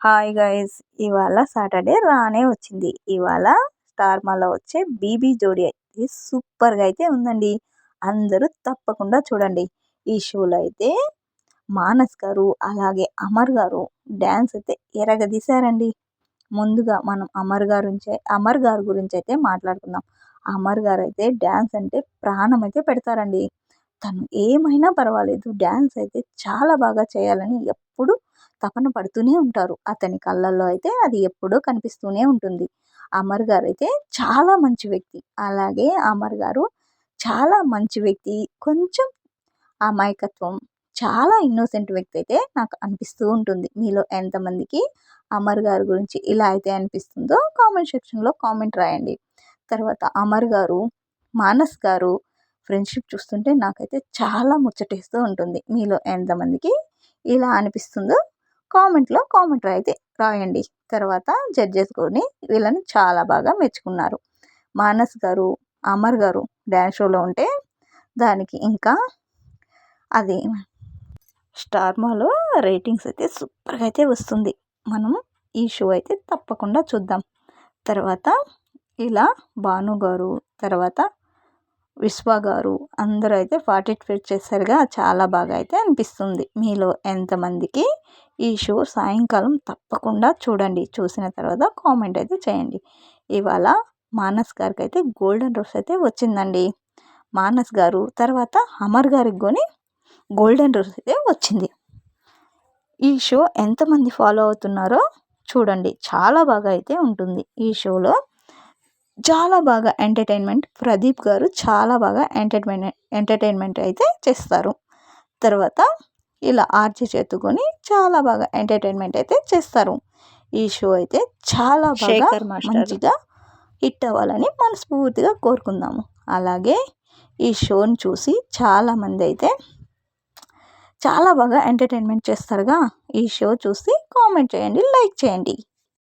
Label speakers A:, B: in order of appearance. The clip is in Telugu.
A: హాయ్ గైస్ ఇవాళ సాటర్డే రానే వచ్చింది. ఇవాళ స్టార్ మాలో వచ్చే బీబీ జోడి అయితే సూపర్గా అయితే ఉందండి. అందరూ తప్పకుండా చూడండి. ఈ షోలో అయితే మానస్ గారు అలాగే అమర్ గారు డ్యాన్స్ అయితే ఎరగదీశారండి. ముందుగా మనం అమర్ గారు అమర్ గారి గురించి అయితే మాట్లాడుకుందాం. అమర్ గారు అయితే డ్యాన్స్ అంటే ప్రాణం అయితే పెడతారండి. తను ఏమైనా పర్వాలేదు డ్యాన్స్ అయితే చాలా బాగా చేయాలని ఎప్పుడు తపన పడుతూనే ఉంటారు. అతని కళ్ళల్లో అయితే అది ఎప్పుడూ కనిపిస్తూనే ఉంటుంది. అమర్ గారు అయితే చాలా మంచి వ్యక్తి. అలాగే అమర్ గారు చాలా మంచి వ్యక్తి. కొంచెం అమాయకత్వం చాలా ఇన్నోసెంట్ వ్యక్తి అయితే నాకు అనిపిస్తూ ఉంటుంది. మీలో ఎంతమందికి అమర్ గారి గురించి ఇలా అయితే అనిపిస్తుందో కామెంట్ సెక్షన్లో కామెంట్ రాయండి. తర్వాత అమర్ గారు మానస్ గారు ఫ్రెండ్షిప్ చూస్తుంటే నాకైతే చాలా ముచ్చటేస్తూ ఉంటుంది. మీలో ఎంతమందికి ఇలా అనిపిస్తుందో కామెంట్లో కామెంట్ అయితే రాయండి. తర్వాత జడ్జెస్ కొని వీళ్ళని చాలా బాగా మెచ్చుకున్నారు. మానస్ గారు అమర్ గారు డ్యాన్స్ షోలో ఉంటే దానికి ఇంకా అది స్టార్మాలో రేటింగ్స్ అయితే సూపర్గా అయితే వస్తుంది. మనం ఈ షో అయితే తప్పకుండా చూద్దాం. తర్వాత ఇలా భాను గారు తర్వాత విశ్వ గారు అందరూ అయితే పార్టిసిపేట్ చేశారుగా. చాలా బాగా అయితే అనిపిస్తుంది మీలో ఎంతమందికి ఈ షో సాయంకాలం తప్పకుండా చూడండి. చూసిన తర్వాత కామెంట్ అయితే చేయండి. ఇవాళ మానస్ గారికి అయితే గోల్డెన్ రోస్ అయితే వచ్చిందండి. మానస్ గారు తర్వాత అమర్ గారికి కొని గోల్డెన్ రోస్ అయితే వచ్చింది. ఈ షో ఎంతమంది ఫాలో అవుతున్నారో చూడండి. చాలా బాగా అయితే ఉంటుంది ఈ షోలో. చాలా బాగా ఎంటర్టైన్మెంట్ ప్రదీప్ గారు చాలా బాగా ఎంటర్టైన్మెంట్ ఎంటర్టైన్మెంట్ అయితే చేస్తారు. తర్వాత ఇలా ఆర్చి చేతుకొని చాలా బాగా ఎంటర్టైన్మెంట్ అయితే చేస్తారు. ఈ షో అయితే చాలా బాగా మంచిగా హిట్ అవ్వాలని మనస్ఫూర్తిగా కోరుకుందాము. అలాగే ఈ షోని చూసి చాలామంది అయితే చాలా బాగా ఎంటర్టైన్మెంట్ చేస్తారుగా. ఈ షో చూసి కామెంట్ చేయండి లైక్ చేయండి.